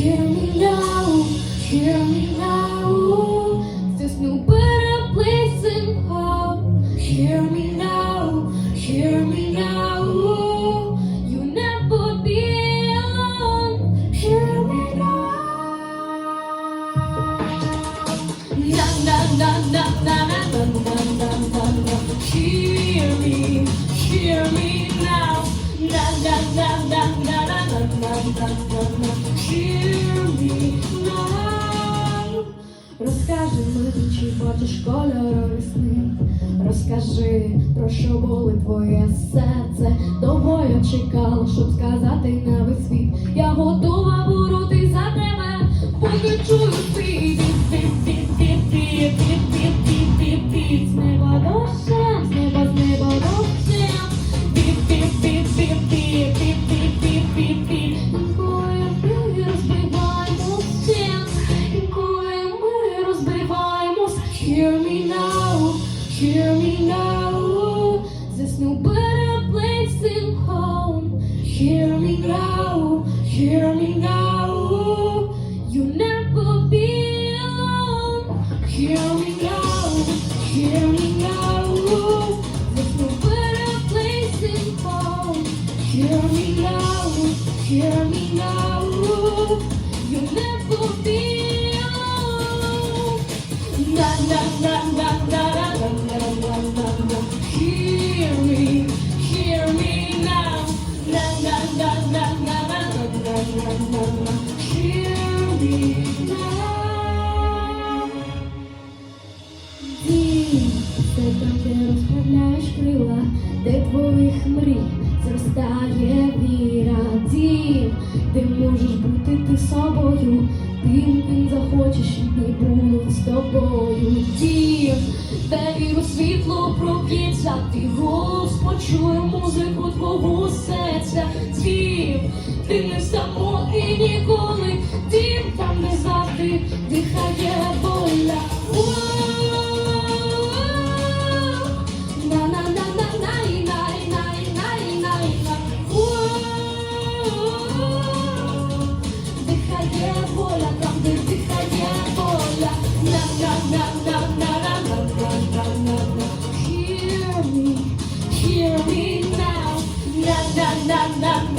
Hear me now. Hear me now. There's no better place in home. Hear me now. Hear me now. You never be alone. Hear me now. Na na na na na na na na na na. Hear me, hear me now. Na na na na na na na na na na Розкажи мені, чи хочеш кольорові сни. Розкажи, про що були твоє серце. Довго я чекала, щоб сказати на весь світ. Я готова бороти за тебе, поки чую ти, ти, ти, ти, ти, ти, ти, ти, ти, ти, ти, ти, ти, ти, ти, ти, ти, ти, неба Hear me now, hear me now. There's no better place than home. Hear me now, hear me now. You'll never be alone. Hear me now, hear me now. There's no better place in home. Hear me now, hear me now. You'll never де твоїх мрій зростає віра. Дім, ти можеш бути ти собою, тим, ким захочеш, і будуть з тобою. Де віру світло проб'ється, ти голос почує музику твого серця. Дім, ти не самотній ніколи, I'm not.